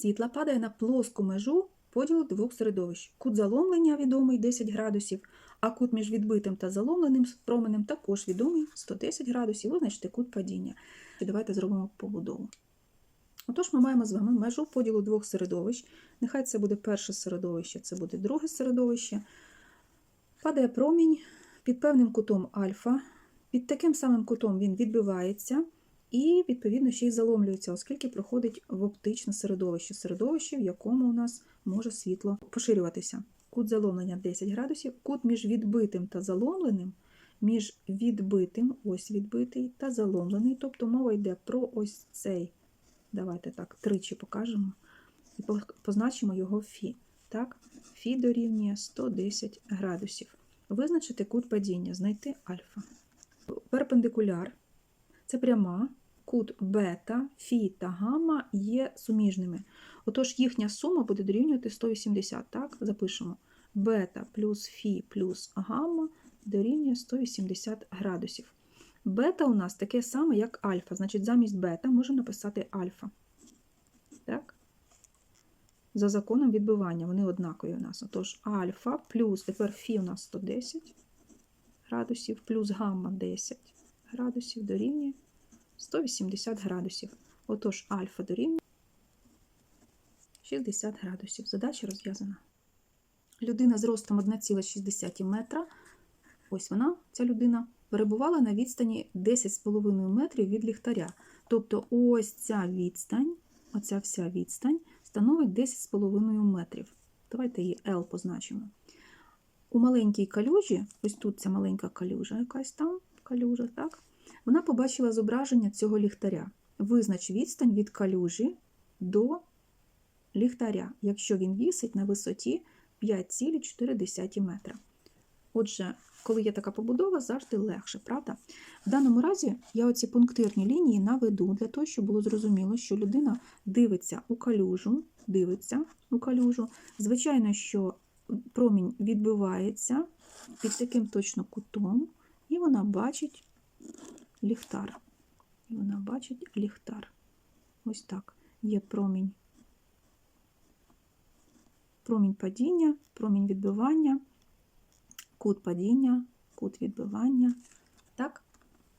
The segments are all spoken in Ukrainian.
світла падає на плоску межу поділу двох середовищ. Кут заломлення відомий 10 градусів, а кут між відбитим та заломленим променем також відомий 110 градусів. Визначте кут падіння. І Давайте зробимо побудову. Отож, ми маємо з вами межу поділу двох середовищ. Нехай це буде перше середовище, це буде друге середовище. Падає промінь під певним кутом альфа. Під таким самим кутом він відбивається і, відповідно, ще й заломлюється, оскільки проходить в оптичне середовище, середовище, в якому у нас може світло поширюватися. Кут заломлення 10 градусів, кут між відбитим та заломленим, між відбитим, ось відбитий, та заломлений. Тобто мова йде про ось цей. Давайте так, тричі покажемо і позначимо його фі. Так, фі дорівнює 110 градусів. Визначити кут падіння, знайти альфа. Перпендикуляр це пряма, кут бета, фі та гамма є суміжними. Отож, їхня сума буде дорівнювати 180. Так, запишемо. Бета плюс фі плюс гамма дорівнює 180 градусів. Бета у нас таке саме, як альфа. Значить, замість бета можемо написати альфа. Так? За законом відбивання, вони однакові у нас. Отож, альфа плюс, тепер фі у нас 110 градусів, плюс гамма 10 градусів дорівнює 180 градусів. Отож, альфа дорівнює 60 градусів. Задача розв'язана. Людина з ростом 1,6 метра, ось вона, ця людина, перебувала на відстані 10,5 метрів від ліхтаря. Тобто ось ця відстань, оця вся відстань становить 10,5 метрів. Давайте її L позначимо. У маленькій калюжі, ось тут ця маленька калюжа, якась там калюжа, так? Вона побачила зображення цього ліхтаря. Визнач відстань від калюжі до ліхтаря, якщо він вісить на висоті 5,4 метра. Отже, коли є така побудова, завжди легше, правда? В даному разі я оці пунктирні лінії наведу для того, щоб було зрозуміло, що людина дивиться у калюжу, дивиться у калюжу. Звичайно, що промінь відбивається під таким точно кутом, і вона бачить ліхтар. І вона бачить ліхтар. Ось так. Є промінь. Промінь падіння, промінь відбивання, кут падіння, кут відбивання. Так?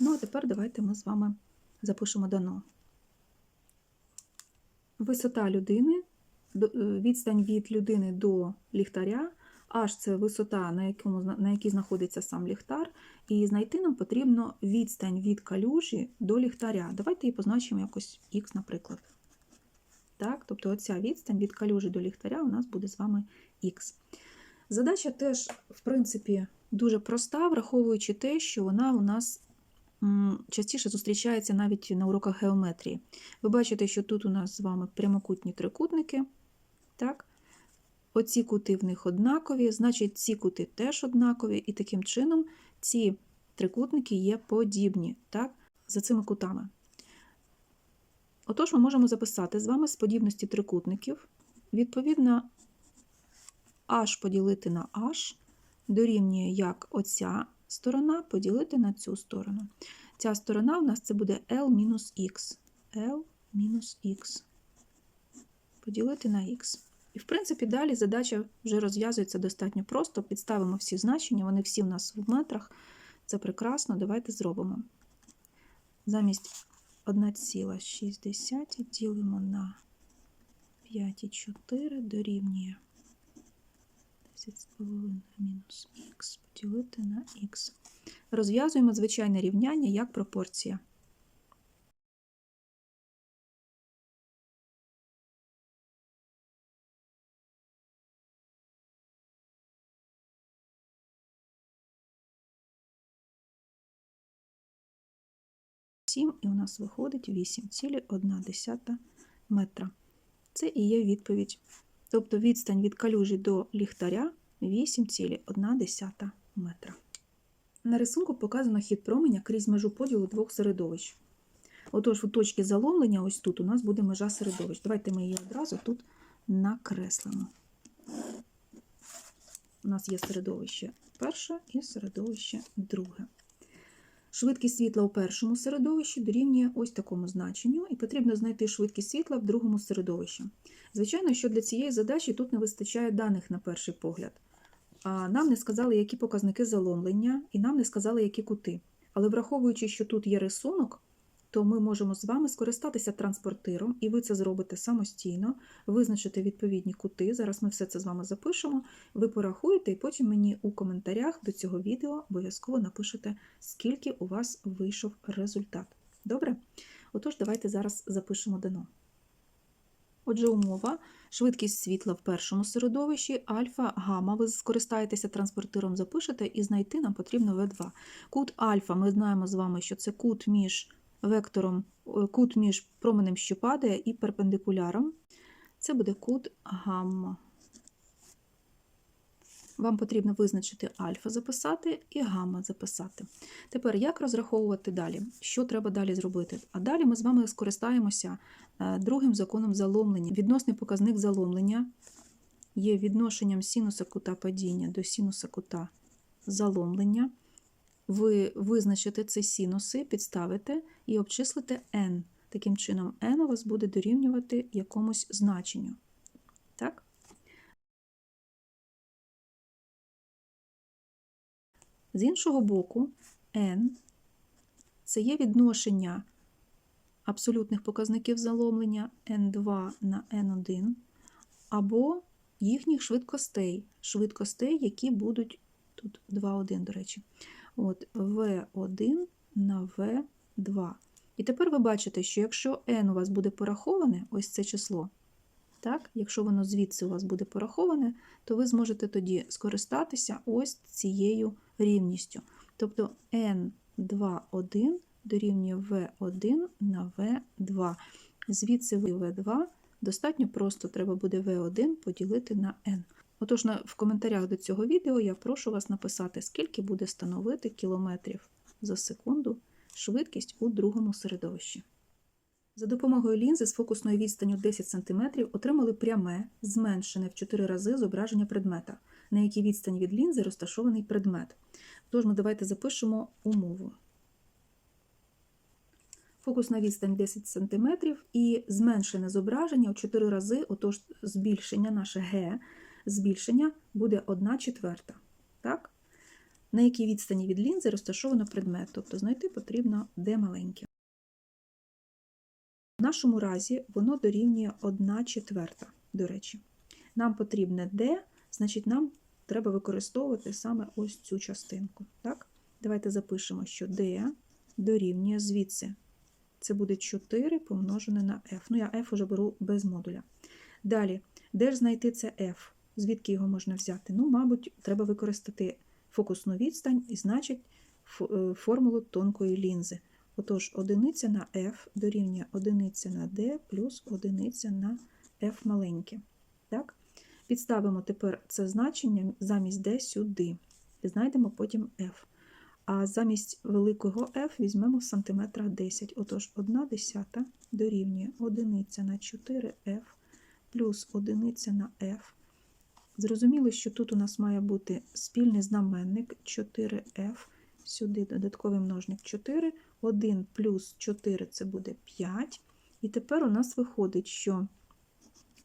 Ну, а тепер давайте ми з вами запишемо дано. Висота людини, е, відстань від людини до ліхтаря, аж це висота, на, якому, на якій знаходиться сам ліхтар, і знайти нам потрібно відстань від калюжі до ліхтаря. Давайте її позначимо якось х, наприклад. Так, тобто оця відстань від калюжі до ліхтаря у нас буде з вами х. Задача теж, в принципі, дуже проста, враховуючи те, що вона у нас частіше зустрічається навіть на уроках геометрії. Ви бачите, що тут у нас з вами прямокутні трикутники. Так? Оці кути в них однакові, значить, ці кути теж однакові, і таким чином ці трикутники є подібні так? за цими кутами. Отож, ми можемо записати з вами з подібності трикутників. Відповідно, h поділити на h дорівнює як оця сторона поділити на цю сторону. Ця сторона у нас це буде L-х. L-х поділити на х. І, в принципі, далі задача вже розв'язується достатньо просто. Підставимо всі значення, вони всі в нас в метрах. Це прекрасно. Давайте зробимо. Замість 1,6 ділимо на 5,4 дорівнює 10,5 мінус х поділити на х. Розв'язуємо звичайне рівняння як пропорція. Сім, і у нас виходить 8,1 метра. Це і є відповідь. Тобто відстань від калюжі до ліхтаря 8,1 метра. На рисунку показано хід променя крізь межу поділу двох середовищ. Отож, у точці заломлення, ось тут у нас буде межа середовищ. Давайте ми її одразу тут накреслимо. У нас є середовище перше і середовище друге. Швидкість світла у першому середовищі дорівнює ось такому значенню, і потрібно знайти швидкість світла в другому середовищі. Звичайно, що для цієї задачі тут не вистачає даних на перший погляд. А нам не сказали, які показники заломлення, і нам не сказали, які кути. Але враховуючи, що тут є рисунок, то ми можемо з вами скористатися транспортиром, і ви це зробите самостійно, визначити відповідні кути. Зараз ми все це з вами запишемо. Ви порахуєте, і потім мені у коментарях до цього відео обов'язково напишете, скільки у вас вийшов результат. Добре? Отож, давайте зараз запишемо дано. Отже, умова. Швидкість світла в першому середовищі, альфа, гамма. Ви скористаєтеся транспортиром, запишете, і знайти нам потрібно В2. Кут альфа, ми знаємо з вами, що це кут між вектором, е, кут між променем, що падає, і перпендикуляром. Це буде кут гамма. Вам потрібно визначити альфа записати і гамма записати. Тепер як розраховувати далі? Що треба далі зробити? А далі ми з вами скористаємося е, другим законом заломлення. Відносний показник заломлення є відношенням синуса кута падіння до синуса кута заломлення. Ви визначите ці синуси, підставите і обчислите n. Таким чином, n у вас буде дорівнювати якомусь значенню. Так? З іншого боку, n це є відношення абсолютних показників заломлення n2 на n1, або їхніх швидкостей, швидкостей, які будуть тут 2,1, до речі, от v1 на v2. І тепер ви бачите, що якщо n у вас буде пораховане, ось це число, так, якщо воно звідси у вас буде пораховане, то ви зможете тоді скористатися ось цією рівністю. Тобто n2,1 дорівнює v1 на v2. Звідси v2 достатньо просто треба буде v1 поділити на n. Отож, в коментарях до цього відео я прошу вас написати, скільки буде становити кілометрів за секунду швидкість у другому середовищі. За допомогою лінзи з фокусною відстанню 10 см отримали пряме, зменшене в 4 рази зображення предмета, на якій відстані від лінзи розташований предмет. Тож ми давайте запишемо умову. Фокусна відстань 10 см і зменшене зображення у 4 рази, отож збільшення наше Г, збільшення буде 1 четверта. Так? На якій відстані від лінзи розташовано предмет, тобто знайти потрібно D маленьке. В нашому разі воно дорівнює 1 четверта, до речі. Нам потрібне D, значить, нам треба використовувати саме ось цю частинку. Так? Давайте запишемо, що D дорівнює звідси. Це буде 4 помножене на F. Ну, я F уже беру без модуля. Далі, де ж знайти це F? Звідки його можна взяти? Ну, мабуть, треба використати фокусну відстань і, значить, формулу тонкої лінзи. Отож, одиниця на F дорівнює одиниця на D плюс одиниця на F маленьке. Так? Підставимо тепер це значення замість D сюди. І знайдемо потім F. А замість великого F візьмемо в сантиметрах 10. Отож, 1 десята дорівнює одиниця на 4F плюс одиниця на F. Зрозуміло, що тут у нас має бути спільний знаменник 4F, сюди додатковий множник 4, 1 плюс 4 це буде 5. І тепер у нас виходить, що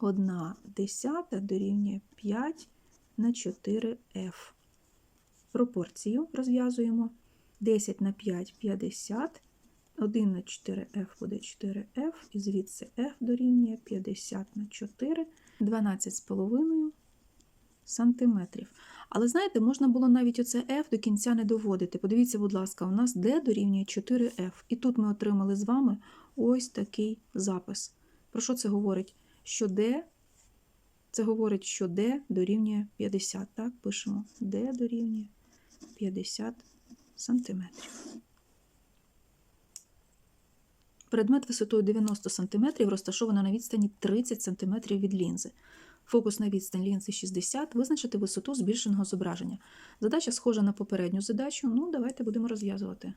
1 десята дорівнює 5 на 4F. Пропорцію розв'язуємо. 10 на 5 50, 1 на 4F буде 4F, і звідси F дорівнює 50 на 4, 12,5 сантиметрів. Але знаєте, можна було навіть оце F до кінця не доводити. Подивіться, будь ласка, у нас D дорівнює 4F. І тут ми отримали з вами ось такий запис. Про що це говорить? Що D, це говорить, що D дорівнює 50. Так, пишемо D дорівнює 50 сантиметрів. Предмет висотою 90 см розташовано на відстані 30 см від лінзи. Фокусна відстань лінзи 60, визначити висоту збільшеного зображення. Задача схожа на попередню задачу, ну давайте будемо розв'язувати.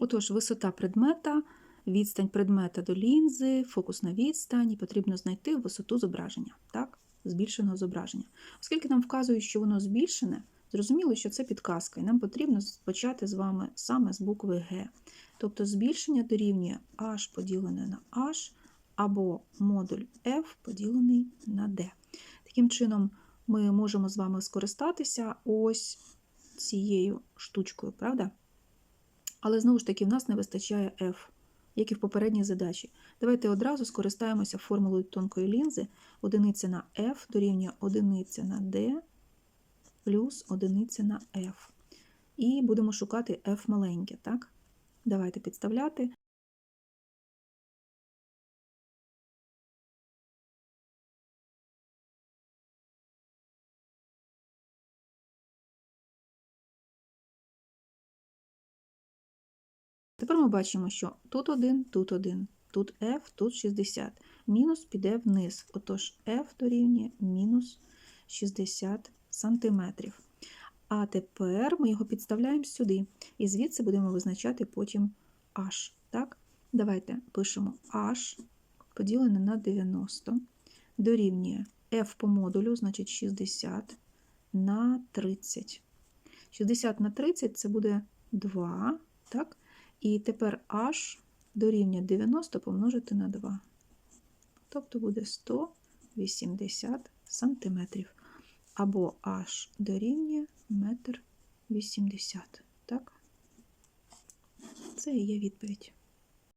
Отож, висота предмета, відстань предмета до лінзи, фокусна відстань, і потрібно знайти висоту зображення, так? збільшеного зображення. Оскільки нам вказують, що воно збільшене, Зрозуміло, що це підказка, і нам потрібно почати з вами саме з букви Г. Тобто збільшення дорівнює h поділене на h або модуль f поділений на d. Таким чином, ми можемо з вами скористатися ось цією штучкою, правда? Але знову ж таки, в нас не вистачає f, як і в попередній задачі. Давайте одразу скористаємося формулою тонкої лінзи. Одиниця на f дорівнює одиниця на d плюс одиниця на f. І будемо шукати f маленьке, так? Давайте підставляти. Ми бачимо, що тут 1, тут 1, тут f, тут 60. Мінус піде вниз. Отож, f дорівнює мінус 60 сантиметрів. А тепер ми його підставляємо сюди. І звідси будемо визначати потім h. Так? Давайте пишемо h поділене на 90 дорівнює f по модулю, значить 60 на 30. 60 на 30 це буде 2. Так? І тепер h дорівнює 90 помножити на 2. Тобто буде 180 сантиметрів. Або h дорівнює 1,80 м. Так? Це і є відповідь.